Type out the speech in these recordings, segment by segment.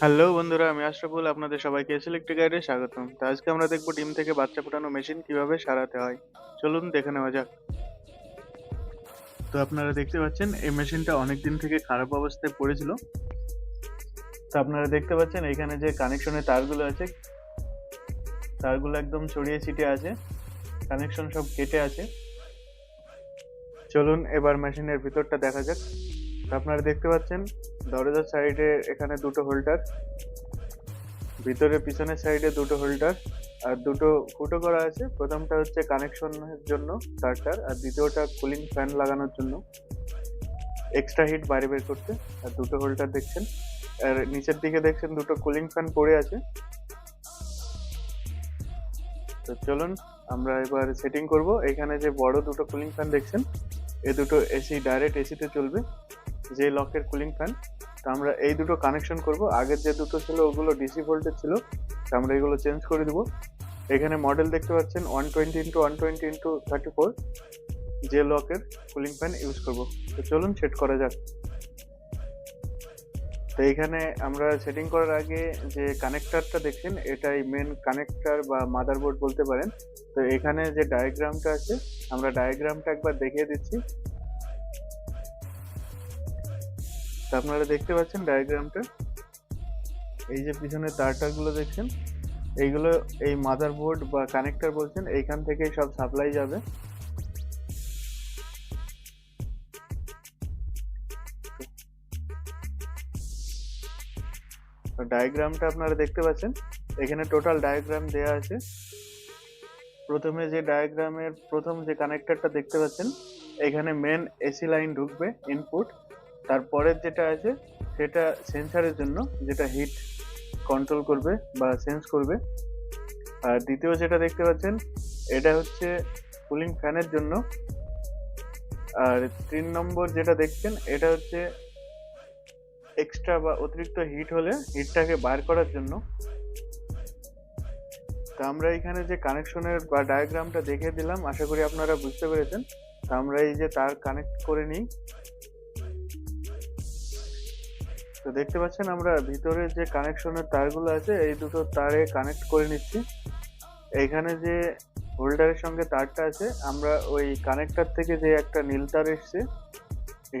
Hello বন্ধুরা, আমি আশরাফুল, আপনাদের সবাইকে সিলেক্ট্রিক গাইডে স্বাগতম। তো আজকে আমরা দেখব ডিম থেকে বাচ্চা ফোটানো মেশিন কীভাবে সারাতে হয়। চলুন দেখে নেওয়া যাক। তো আপনারা দেখতে পাচ্ছেন, এই মেশিনটা অনেক দিন থেকে খারাপ অবস্থায় পড়েছিল। তো আপনারা দেখতে পাচ্ছেন, এখানে যে কানেকশনের তারগুলো আছে, তারগুলো একদম ছড়িয়ে ছিটে আছে। কানেকশন সব কেটে আছে। চলুন এবার মেশিনের ভিতরটা দেখা যাক। আপনারা দেখতে পাচ্ছেন দরজার সাইডে এখানে দুটো হোল্ডার ভিতরে পিছনের সাইডে দুটো হোল্ডার আর দুটো ফুটো করা আছে। প্রথমটা হচ্ছে কানেকশনের জন্য তারটার আর দ্বিতীয়টা কুলিং ফ্যান লাগানোর জন্য। এক্সট্রা হিট বাইরে বের করতে, আর দুটো হোল্ডার দেখছেন। আর নিচের দিকে দেখছেন দুটো কুলিং ফ্যান পড়ে আছে। তো চলুন, আমরা এবার সেটিং করব। এখানে যে বড় দুটো কুলিং ফ্যান দেখছেন, এ দুটো এসি ডাইরেক্ট এসিতে চলবে, যে লকের কুলিং ফ্যান তো আমরা এই দুটো কানেকশন করব। আগের যে দুটো ছিল, ওগুলো ডিসি ভোল্টেজ ছিল। তো আমরা এগুলো চেঞ্জ করে দেবো। এখানে মডেল দেখতে পাচ্ছেন one twenty into one twenty into thirty four যে লকের কুলিং ফ্যান ইউজ করব। তো চলুন সেট করা যাক। তো এখানে আমরা সেটিং করার আগে যে কানেক্টারটা দেখছেন, এটাই মেন কানেক্টার বা মাদারবোর্ড বলতে পারেন। তো এখানে যে ডায়াগ্রামটা আছে, আমরা ডায়াগ্রামটা একবার দেখিয়ে দিচ্ছি। আপনারা দেখতে পাচ্ছেন ডায়াগ্রামটা এই যে পিছনে তারটাগুলো দেখছেন, এইগুলো এই মাদারবোর্ড বা কানেক্টর বলছেন, এইখান থেকেই সব সাপ্লাই যাবে। ডায়াগ্রামটা আপনারা দেখতে পাচ্ছেন, এখানে টোটাল ডায়াগ্রাম দেয়া আছে। প্রথমে যে ডায়াগ্রামের প্রথম যে কানেক্টরটা দেখতে পাচ্ছেন, এখানে মেন এসি লাইন ঢুকবে ইনপুট তারপরের যেটা আছে, সেটা সেন্সারের জন্য যেটা হিট কন্ট্রোল করবে বা সেন্স করবে। আর দ্বিতীয় যেটা দেখতে পাচ্ছেন, এটা হচ্ছে কুলিং ফ্যানের জন্য। আর তিন নম্বর যেটা দেখছেন, এটা হচ্ছে এক্সট্রা বা অতিরিক্ত হিট হলে হিটটাকে বার করার জন্য। তো আমরা এখানে যে কানেকশনের বা ডায়াগ্রামটা দেখে দিলাম, আশা করি আপনারা বুঝতে পেরেছেন। তো আমরা এই যে তার কানেক্ট করে নিই। তো দেখতে পাচ্ছেন আমরা ভিতরে যে কানেকশনের তারগুলো আছে, এই দুটো তারে কানেক্ট করে নিচ্ছি। এইখানে যে হোল্ডারের সঙ্গে তারটা আছে, আমরা ওই কানেক্টার থেকে যে একটা নীল তার এসছে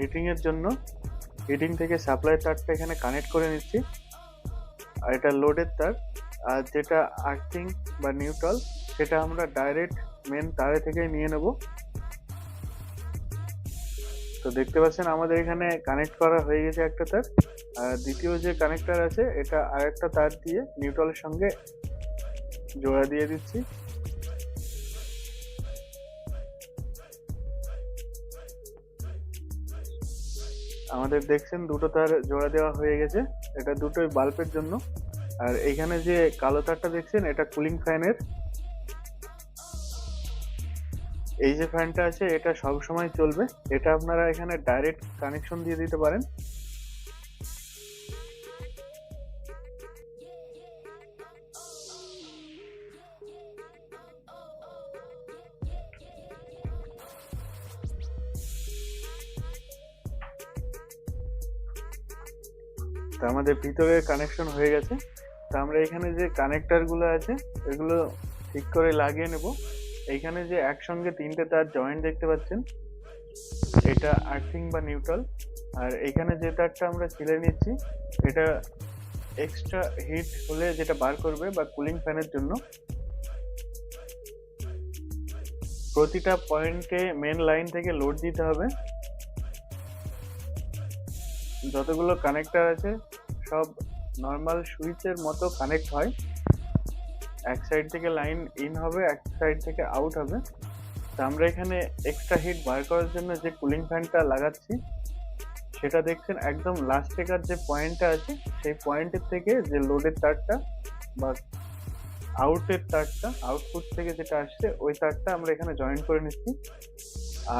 হিটিংয়ের জন্য হিটিং থেকে সাপ্লাই তারটা এখানে কানেক্ট করে নিচ্ছি। আর এটা লোডের তার, আর যেটা আর্থিং বা নিউট্রাল সেটা আমরা ডাইরেক্ট মেন তারে থেকে নিয়ে নেব। তো দেখতে পাচ্ছেন আমাদের এখানে কানেক্ট করা হয়ে গেছে একটা তার। দ্বিতীয় যে কানেক্টার আছে, এটা আরেকটা তার দিয়ে নিউট্রালের সঙ্গে জোড়া দিয়ে দিচ্ছি। আমাদের দেখছেন দুটো তার জোড়া দেওয়া হয়ে গেছে। এটা দুটোই বাল্বের জন্য। আর এখানে যে কালো তারটা দেখছেন, এটা কুলিং ফ্যানের এই যে ফ্যানটা আছে, এটা সব সময় চলবে। এটা আপনারা এখানে ডাইরেক্ট কানেকশন দিয়ে দিতে পারেন। তো আমাদের ভিতরে কানেকশন হয়ে গেছে। তো আমরা এখানে যে কানেক্টারগুলো আছে, এগুলো ঠিক করে লাগিয়ে নেব। এইখানে যে একসঙ্গে তিনটে তার জয়েন্ট দেখতে পাচ্ছেন, এটা আর্থিং বা নিউট্রাল আর এখানে যে তারটা আমরা ছিলে নিচ্ছি, এটা এক্সট্রা হিট হলে যেটা বার করবে বা কুলিং ফ্যানের জন্য। প্রতিটা পয়েন্টে মেন লাইন থেকে লোড দিতে হবে। যতগুলো কানেক্টার আছে সব নর্মাল সুইচের মতো কানেক্ট হয়। এক সাইড থেকে লাইন ইন হবে, এক সাইড থেকে আউট হবে। তো আমরা এখানে এক্সট্রা হিট বার করার জন্য যে কুলিং ফ্যানটা লাগাচ্ছি, সেটা দেখছেন একদম লাস্ট টেকার যে পয়েন্টটা আছে, সেই পয়েন্টের থেকে যে লোডের তারটা বা আউটের তারটা আউটপুট থেকে যেটা আসছে, ওই তারটা আমরা এখানে জয়েন করে নিচ্ছি।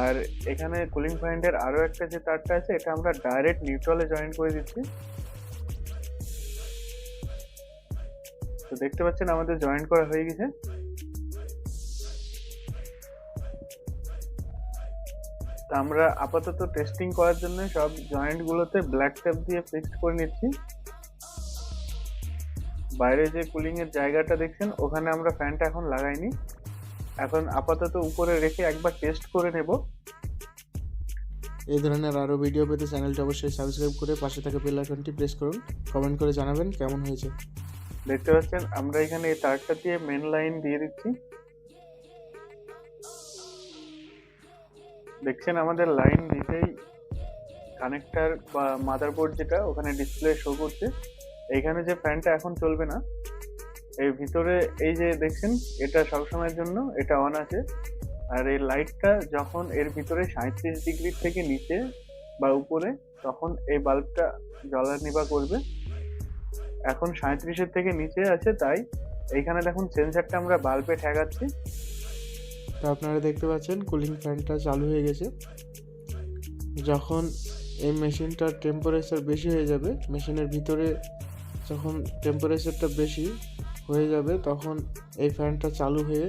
আর এখানে কুলিং পয়েন্টের আরও একটা যে তারটা আছে, এটা আমরা ডাইরেক্ট নিউট্রালে জয়েন করে দিচ্ছি। তো দেখতে পাচ্ছেন আমাদের জয়েন করা হয়ে গেছে। আমরা আপাতত টেস্টিং করার জন্য সব জয়েন্ট গুলোতে ব্ল্যাক টেপ দিয়ে ফিক্সড করে নিচ্ছি। বাইরে যে কুলিং এর জায়গাটা দেখছেন, ওখানে আমরা ফ্যানটা এখন লাগাইনি। এখন আপাতত উপরে রেখে একবার টেস্ট করে নেব। এই ধরনের আরও ভিডিও পেতে চ্যানেলটি অবশ্যই সাবস্ক্রাইব করে পাশে থাকা বেল আইকনটি প্রেস করুন। কমেন্ট করে জানাবেন কেমন হয়েছে। দেখতে পাচ্ছেন, আমরা এখানে এই তারটা দিয়ে মেন লাইন দিয়ে দিচ্ছি। দেখছেন, আমাদের লাইন দিতেই কানেক্টর বা মাদারবোর্ড যেটা ওখানে ডিসপ্লে শো করছে। এইখানে যে ফ্যানটা এখন চলবে না, এর ভিতরে এই যে দেখছেন, এটা সবসময়ের জন্য এটা অন আছে। আর এই লাইটটা যখন এর ভিতরে সাঁত্রিশ ডিগ্রি থেকে নিচে বা উপরে, তখন এই বাল্বটা জ্বলা নিবা করবে। এখন সাঁত্রিশের থেকে নিচে আছে, তাই এইখানে দেখুন সেন্সারটা আমরা বাল্বে ঠেকাচ্ছি। তো আপনারা দেখতে পাচ্ছেন কুলিং ফ্যানটা চালু হয়ে গেছে। যখন এই মেশিনটার টেম্পারেচার বেশি হয়ে যাবে মেশিনের ভিতরে যখন টেম্পারেচারটা বেশি হয়ে যাবে, তখন এই ফ্যানটা চালু হয়ে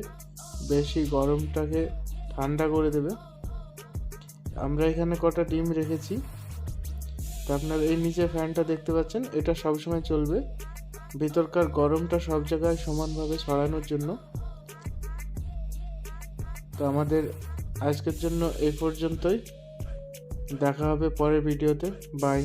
বেশি গরমটাকে ঠান্ডা করে দেবে। আমরা এখানে কটা ডিম রেখেছি। তো আপনারা এই নিচে ফ্যানটা দেখতে পাচ্ছেন, এটা সবসময় চলবে। ভিতরকার গরমটা সব জায়গায় সমানভাবে ছড়ানোর জন্য। তো আমাদের আজকের জন্য এই পর্যন্তই। দেখা হবে পরের ভিডিওতে। বাই